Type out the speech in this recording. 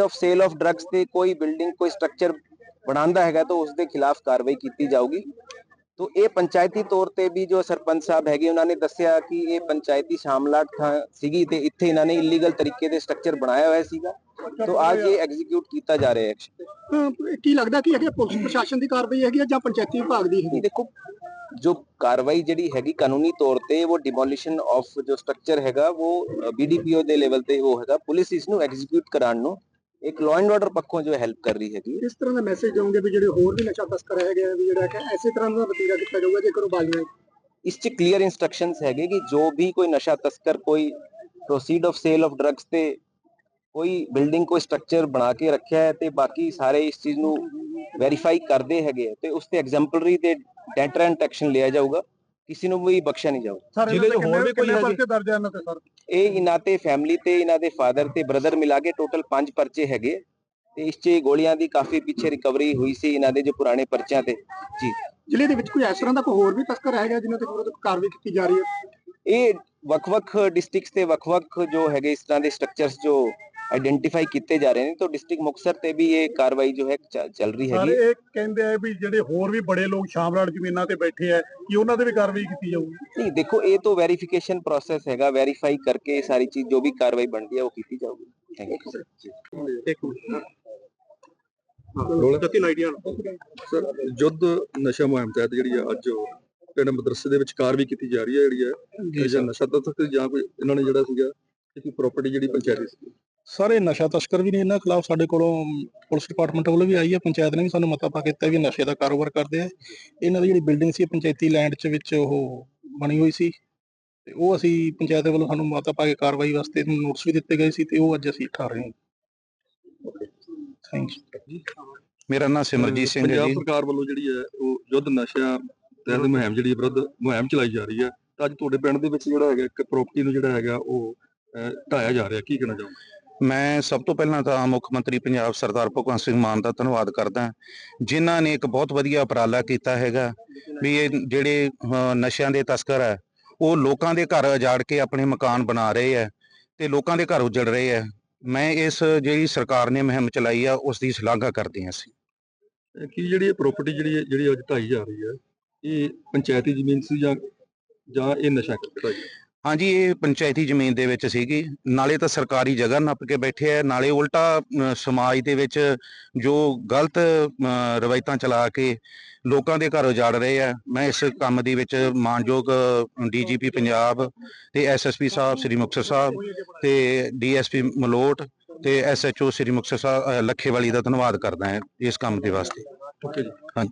Proceed of sale of drugs ਤੇ ਕੋਈ building ਕੋਈ ਸਟਰਕਚਰ ਬਣਾਉਂਦਾ ਹੈਗਾ ਤਾਂ ਉਸ ਦੇ ਖਿਲਾਫ ਕਾਰਵਾਈ ਕੀਤੀ ਜਾਊਗੀ। ਤੋ ਇਹ ਪੰਚਾਇਤੀ ਤੌਰ ਤੇ ਵੀ ਜੋ ਸਰਪੰਚ ਸਾਹਿਬ ਹੈਗੇ ਉਹਨਾਂ ਨੇ ਦੱਸਿਆ ਕਿ ਇਹ ਪੰਚਾਇਤੀ ਸ਼ਾਮਲਾਟ ਥਾਂ ਸੀਗੀ ਤੇ ਇੱਥੇ ਇਹਨਾਂ ਨੇ ਇਲੀਗਲ ਤਰੀਕੇ ਦੇ ਸਟਰਕਚਰ ਬਣਾਇਆ ਹੋਇਆ ਸੀਗਾ। ਤੋ ਅੱਜ ਇਹ ਐਗਜ਼ੀਕਿਊਟ ਕੀਤਾ ਜਾ ਰਿਹਾ ਹੈ। ਕੀ ਲੱਗਦਾ ਕਿ ਇਹ ਪੁਲਿਸ ਪ੍ਰਸ਼ਾਸਨ ਦੀ ਕਾਰਵਾਈ ਹੈਗੀ ਜਾਂ ਪੰਚਾਇਤੀ ਵਿਭਾਗ ਦੀ ਹੈਗੀ? ਦੇਖੋ ਜੋ ਕਾਰਵਾਈ ਜਿਹੜੀ ਹੈਗੀ ਕਾਨੂੰਨੀ ਤੌਰ ਤੇ ਉਹ ਡਿਮੋਲੀਸ਼ਨ ਆਫ ਜੋ ਸਟਰਕਚਰ ਹੈਗਾ ਉਹ ਬੀਡੀਪੀਓ ਦੇ ਲੈਵਲ ਤੇ ਉਹ ਹੈਗਾ। ਪੁਲਿਸ ਇਸ ਨੂੰ ਐਗਜ਼ੀਕਿਊਟ ਕਰਾਉਣ ਨੂੰ ਇੱਕ ਲਾਅ ਐਂਡ ਆਰਡਰ ਪੱਖੋਂ ਜੋ ਹੈਲਪ ਕਰ ਰਹੀ ਹੈਗੀ। ਕਿਸ ਤਰ੍ਹਾਂ ਦਾ ਮੈਸੇਜ ਦਵੋਗੇ ਵੀ ਜਿਹੜੇ ਹੋਰ ਵੀ ਨਸ਼ਾ ਤਸਕਰ ਹੈਗੇ ਆ ਵੀ ਜਿਹੜਾ ਕਿ ਐਸੇ ਤਰ੍ਹਾਂ ਦਾ ਵਤੀਰਾ ਕੀਤਾ ਜਾਊਗਾ ਜੇਕਰ ਉਹ ਬਾਲੀਆਂ ਇਸ ਚ ਕਲੀਅਰ ਇਨਸਟਰਕਸ਼ਨਸ ਹੈਗੇ ਕਿ ਜੋ ਵੀ ਕੋਈ ਨਸ਼ਾ ਤਸਕਰ ਕੋਈ proceed of sale of drugs ਤੇ ਕੋਈ ਬਿਲਡਿੰਗ ਕੋਈ ਸਟਰਕਚਰ ਬਣਾ ਕੇ ਰੱਖਿਆ ਹੈ ਤੇ ਬਾਕੀ ਸਾਰੇ ਇਸ ਚੀਜ਼ ਨੂੰ ਵੈਰੀਫਾਈ ਕਰਦੇ ਹੈਗੇ ਤੇ ਉਸ ਤੇ ਐਗਜ਼ੈਂਪਲਰੀ ਤੇ ਡੈਟਰੈਂਟ ਐਕਸ਼ਨ ਲਿਆ ਜਾਊਗਾ। ਕਿਸੇ ਨੂੰ ਵੀ ਬਖਸ਼ਿਆ ਨਹੀਂ ਜਾਊਗਾ ਜ਼ਿਲ੍ਹੇ ਦੇ ਹੋਰ ਵੀ ਕੋਈ ਪਰਚੇ ਦਰਜ ਹਨ ਤੇ ਸਰ? ਇਹ ਇਹਨਾਂ ਤੇ ਫੈਮਿਲੀ ਤੇ ਇਹਨਾਂ ਦੇ ਫਾਦਰ ਤੇ ਬ੍ਰਦਰ ਮਿਲਾ ਕੇ ਟੋਟਲ 5 ਪਰਚੇ ਹੈਗੇ। ਤੇ ਇਸ 'ਚ ਗੋਲੀਆਂ ਦੀ ਕਾਫੀ ਪਿੱਛੇ ਰਿਕਵਰੀ ਹੋਈ ਸੀ ਇਹਨਾਂ ਦੇ ਜੋ ਪੁਰਾਣੇ ਪਰਚਿਆਂ ਤੇ। ਜੀ। ਜ਼ਿਲ੍ਹੇ ਦੇ ਵਿੱਚ ਕੋਈ ਇਸ ਤਰ੍ਹਾਂ ਦਾ ਕੋਈ ਹੋਰ ਵੀ ਤਸਕਰ ਹੈਗਾ ਜਿਨ੍ਹਾਂ ਤੇ ਵਿਰੁੱਧ ਕਾਰਵਾਈ ਕੀਤੀ ਜਾ ਰਹੀ ਹੈ? ਇਹ ਵੱਖ-ਵੱਖ ਡਿਸਟ੍ਰਿਕਟਸ ਤੇ ਵੱਖ-ਵੱਖ ਜੋ ਹੈਗੇ ਇਸ ਤਰ੍ਹਾਂ ਦੇ ਸਟਰਕਚਰਸ ਜੋ ਆਇਡੈਂਟੀਫਾਈ ਕੀਤੇ ਜਾ ਰਹੇ ਨੇ ਤਾਂ ਡਿਸਟ੍ਰਿਕਟ ਮੁਕਤਸਰ ਤੇ ਵੀ ਇਹ ਕਾਰਵਾਈ ਜੋ ਹੈ ਚੱਲ ਰਹੀ ਹੈਗੀ ਇਹ ਕਹਿੰਦੇ ਆ ਵੀ ਜਿਹੜੇ ਹੋਰ ਵੀ ਬੜੇ ਲੋਕ ਸ਼ਾਮਲਾਟ ਜ਼ਮੀਨਾਂ ਤੇ ਬੈਠੇ ਆ ਕਿ ਉਹਨਾਂ ਤੇ ਵੀ ਕਾਰਵਾਈ ਕੀਤੀ ਜਾਊਗੀ? ਨਹੀਂ ਦੇਖੋ ਇਹ ਤਾਂ ਵੈਰੀਫਿਕੇਸ਼ਨ ਪ੍ਰੋਸੈਸ ਹੈਗਾ ਵੈਰੀਫਾਈ ਕਰਕੇ ਇਹ ਸਾਰੀ ਚੀਜ਼ ਜੋ ਵੀ ਕਾਰਵਾਈ ਬਣਦੀ ਹੈ ਉਹ ਕੀਤੀ ਜਾਊਗੀ। ਥੈਂਕ ਯੂ ਇੱਕ ਮਿੰਟ ਰੋਲ ਕੱਤੀ ਆਈਡੀਆ ਸਰ ਜੁੱਧ ਨਸ਼ਾ ਮੁਹਿੰਮ ਤਹਿਤ ਜਿਹੜੀ ਆ ਅੱਜ ਪਿੰਡ ਮਦਰਸੇ ਦੇ ਵਿੱਚ ਕਾਰਵਾਈ ਕੀਤੀ ਜਾ ਰਹੀ ਹੈ ਜਿਹੜੀ ਹੈ ਜਾਂ ਨਸ਼ਾ ਤਸਕਰ ਜਾਂ ਕੋਈ ਇਹਨਾਂ ਨੇ ਜਿਹੜਾ ਸੀਗਾ ਕਿ ਪ੍ਰਾਪਰਟੀ ਜਿਹੜੀ ਪੰਚਾਇਤੀ ਸੀ। ਸਾਰੇ ਨਸ਼ਾ ਤਸਕਰ ਵੀ ਨੇ ਇਹਨਾਂ ਖਿਲਾਫ ਸਾਡੇ ਕੋਲੋਂ ਪੁਲਿਸ ਡਿਪਾਰਟਮੈਂਟ ਵੱਲੋਂ ਵੀ ਆਈ ਹੈ ਪੰਚਾਇਤ ਨੇ ਵੀ ਸਾਨੂੰ ਮਤਾ ਪਾ ਕੇ ਦਿੱਤਾ ਵੀ ਨਸ਼ੇ ਦਾ ਕਾਰੋਬਾਰ ਕਰਦੇ ਆ। ਇਹਨਾਂ ਦੀ ਜਿਹੜੀ ਬਿਲਡਿੰਗ ਸੀ ਪੰਚਾਇਤੀ ਲੈਂਡ 'ਚ ਵਿੱਚ ਉਹ ਬਣੀ ਹੋਈ ਸੀ। ਤੇ ਉਹ ਅਸੀਂ ਪੰਚਾਇਤ ਵੱਲੋਂ ਸਾਨੂੰ ਮਤਾ ਪਾ ਕੇ ਕਾਰਵਾਈ ਵਾਸਤੇ ਨੋਟਿਸ ਵੀ ਦਿੱਤੇ ਗਏ ਸੀ ਤੇ ਉਹ ਅੱਜ ਅਸੀਂ ਉਠਾ ਰਹੇ ਹਾਂ। ਥੈਂਕ ਯੂ ਮੇਰਾ ਨਾਮ ਸਿਮਰਜੀਤ ਸਿੰਘ ਹੈ ਪੰਜਾਬ ਜੀ ਸਰਕਾਰ ਵੱਲੋਂ ਜਿਹੜੀ ਹੈ ਉਹ ਜੁੱਧ ਨਸ਼ਾ ਤਹਿਤ ਮੁਹਿੰਮ ਜਿਹੜੀ ਵਿਰੁੱਧ ਮੁਹਿੰਮ ਚਲਾਈ ਜਾ ਰਹੀ ਹੈ। ਤਾਂ ਅੱਜ ਤੁਹਾਡੇ ਪਿੰਡ ਦੇ ਵਿੱਚ ਜਿਹੜਾ ਹੈਗਾ ਇੱਕ ਪ੍ਰਾਪਰਟੀ ਨੂੰ ਜਿਹੜਾ ਹੈਗਾ ਉਹ ਢਾਇਆ ਜਾ ਰਿਹਾ। ਕੀ ਕਹਿਣਾ ਚਾਹੋਗੇ? ਮੈਂ ਸਭ ਤੋਂ ਪਹਿਲਾਂ ਤਾਂ ਮੁੱਖ ਮੰਤਰੀ ਪੰਜਾਬ ਸਰਦਾਰ ਭਗਵੰਤ ਸਿੰਘ ਮਾਨ ਦਾ ਧੰਨਵਾਦ ਕਰਦਾ ਜਿਨ੍ਹਾਂ ਨੇ ਇੱਕ ਬਹੁਤ ਵਧੀਆ ਉਪਰਾਲਾ ਕੀਤਾ ਹੈਗਾ ਵੀ ਇਹ ਜਿਹੜੇ ਨਸ਼ਿਆਂ ਦੇ ਤਸਕਰ ਹੈ, ਉਹ ਲੋਕਾਂ ਦੇ ਘਰ ਉਜਾੜ ਕੇ ਆਪਣੇ ਮਕਾਨ ਬਣਾ ਰਹੇ ਹੈ ਤੇ ਲੋਕਾਂ ਦੇ ਘਰ ਉਜੜ ਰਹੇ ਹੈ। ਮੈਂ ਇਸ ਜਿਹੜੀ ਸਰਕਾਰ ਨੇ ਮੁਹਿੰਮ ਚਲਾਈ ਆ, ਉਸ ਦੀ ਸ਼ਲਾਘਾ ਕਰਦੇ ਹਾਂ ਅਸੀਂ। ਕੀ ਜਿਹੜੀ ਪ੍ਰਾਪਰਟੀ ਜਿਹੜੀ ਜਿਹੜੀ ਅੱਜ ਢਾਈ ਜਾ ਰਹੀ ਹੈ, ਇਹ ਪੰਚਾਇਤੀ ਜ਼ਮੀਨ ਸੀ ਜਾਂ ਜਾਂ ਇਹ ਨਸ਼ਾ ਢਾਈ ਹਾਂਜੀ ਇਹ ਪੰਚਾਇਤੀ ਜ਼ਮੀਨ ਦੇ ਵਿੱਚ ਸੀਗੀ। ਨਾਲੇ ਤਾਂ ਸਰਕਾਰੀ ਜਗ੍ਹਾ ਨੱਪ ਕੇ ਬੈਠੇ ਆ ਨਾਲੇ ਉਲਟਾ ਸਮਾਜ ਦੇ ਵਿੱਚ ਜੋ ਗਲਤ ਰਵਾਇਤਾਂ ਚਲਾ ਕੇ ਲੋਕਾਂ ਦੇ ਘਰ ਉਜਾੜ ਰਹੇ ਆ। ਮੈਂ ਇਸ ਕੰਮ ਦੇ ਵਿੱਚ ਮਾਨਯੋਗ ਡੀਜੀਪੀ ਪੰਜਾਬ ਤੇ ਐਸਐਸਪੀ ਸਾਹਿਬ ਸ੍ਰੀ ਮੁਕਤਸਰ ਸਾਹਿਬ ਤੇ ਡੀਐਸਪੀ ਮਲੋਟ ਤੇ ਐਸਐਚਓ ਸ੍ਰੀ ਮੁਕਤਸਰ ਸਾਹਿਬ ਲੱਖੇਵਾਲੀ ਦਾ ਧੰਨਵਾਦ ਕਰਦਾ ਹਾਂ ਇਸ ਕੰਮ ਦੇ ਵਾਸਤੇ। ਓਕੇ ਜੀ। ਹਾਂਜੀ।